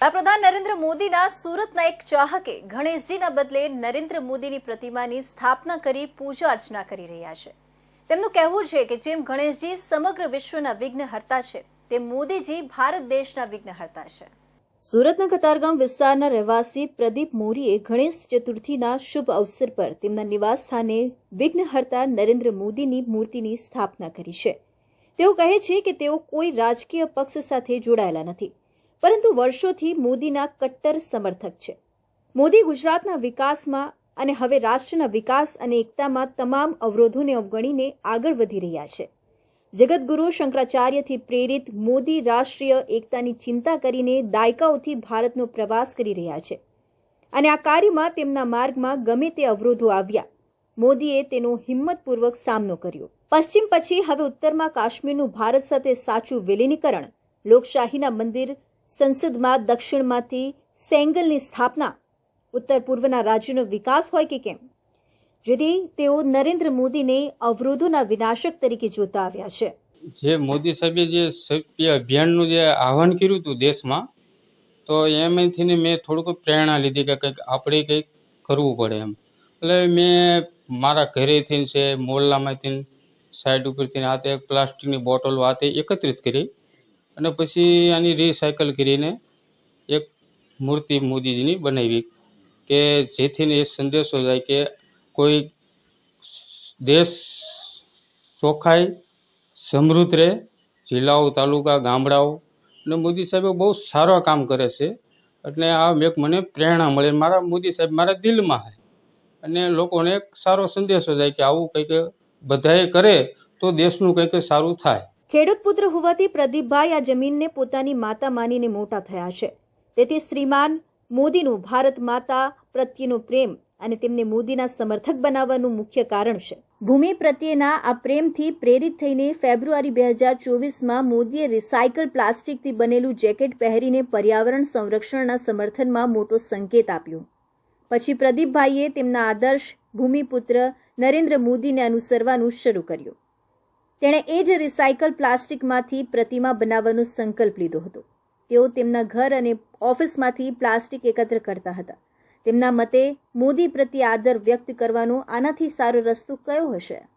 વડાપ્રધાન નરેન્દ્ર મોદીના સુરતના એક ચાહકે ગણેશજીના બદલે નરેન્દ્ર મોદીની પ્રતિમાની સ્થાપના કરી પૂજા અર્ચના કરી રહ્યા છે. તેમનું કહેવું છે કે જેમ ગણેશજી સમગ્ર વિશ્વના વિઘ્નહર્તા છે, તેમ મોદીજી ભારત દેશના વિઘ્નહર્તા છે. સુરતના કતારગામ વિસ્તારના રહેવાસી પ્રદીપ મોરીએ ગણેશ ચતુર્થીના શુભ અવસર પર તેમના નિવાસ સ્થાને વિઘ્નહર્તા નરેન્દ્ર મોદીની મૂર્તિની સ્થાપના કરી છે. તેઓ કહે છે કે તેઓ કોઈ રાજકીય પક્ષ સાથે જોડાયેલા નથી. પરંતુ વર્ષોથી મોદીના કટ્ટર સમર્થક છે. મોદી ગુજરાતના વિકાસમાં અને હવે રાષ્ટ્રના વિકાસ અને એકતામાં તમામ અવરોધોને અવગણીને આગળ વધી રહ્યા છે. જગતગુરુ શંકરાચાર્યથી પ્રેરિત મોદી રાષ્ટ્રીય એકતાની ચિંતા કરીને દાયકાઓથી ભારતનો પ્રવાસ કરી રહ્યા છે. અને આ કાર્યમાં તેમના માર્ગમાં ગમે તે અવરોધો આવ્યા, મોદીએ તેનો હિંમતપૂર્વક સામનો કર્યો. પશ્ચિમ પછી હવે ઉત્તરમાં કાશ્મીરનું ભારત સાથે સાચું વિલીનીકરણ, લોકશાહીના મંદિર સંસદમાં દક્ષિણમાંથી સેંગલની સ્થાપના. ઉત્તર પૂર્વના રાજ્યનો વિકાસ હોય કે કેમ? જેથી તેઓ નરેન્દ્ર મોદીને અવરોધોના વિનાશક તરીકે જોતા આવ્યા છે. જે મોદી સાહેબે જે અભિયાનનું જે આહવાન કર્યું હતું દેશમાં, તો એમાંથી મેં થોડુંક પ્રેરણા લીધી કે કંઈક આપણે કંઈક કરવું પડે એમ. એટલે મેં મારા ઘરેથી છે મોહલ્લામાંથી સાઈડ ઉપરથી આ તે પ્લાસ્ટિકની બોટલો આ તે એકત્રિત કરી. અને પછી આની રિસાયકલ કરીને એક મૂર્તિ મોદીજીની બનાવી કે જેથીને એ સંદેશો જાય કે કોઈ દેશ ચોખાઈ સમૃદ્ધ રહે, જિલ્લાઓ, તાલુકા, ગામડાઓ. અને મોદી સાહેબે બહુ સારા કામ કરે છે. એટલે આ એક મને પ્રેરણા મળે. મારા મોદી સાહેબ મારા દિલમાં છે અને લોકોને એક સારો સંદેશો જાય કે આવું કંઈક બધાએ કરે તો દેશનું કંઈક સારું થાય. ખેડૂત પુત્ર હોવાથી પ્રદીપભાઈ આ જમીનને પોતાની માતા માનીને મોટા થયા છે. તેથી શ્રીમાન મોદીનું ભારત માતા પ્રત્યેનો પ્રેમ અને તેમને મોદીના સમર્થક બનાવવાનું મુખ્ય કારણ છે. ભૂમિ પ્રત્યેના આ પ્રેમથી પ્રેરિત થઈને ફેબ્રુઆરી બે હજાર ચોવીસમાં મોદીએ રિસાયકલ પ્લાસ્ટિકથી બનેલું જેકેટ પહેરીને પર્યાવરણ સંરક્ષણના સમર્થનમાં મોટો સંકેત આપ્યો. પછી પ્રદીપભાઈએ તેમના આદર્શ ભૂમિપુત્ર નરેન્દ્ર મોદીને અનુસરવાનું શરૂ કર્યું. તેણે એ જ રિસાયકલ પ્લાસ્ટિકમાંથી પ્રતિમા બનાવવાનો સંકલ્પ લીધો હતો. તેઓ તેમના ઘર અને ઓફિસમાંથી પ્લાસ્ટિક એકત્ર કરતા હતા. તેમના મતે, મોદી પ્રત્યે આદર વ્યક્ત કરવાનો આનાથી સારો રસ્તો કયો હશે?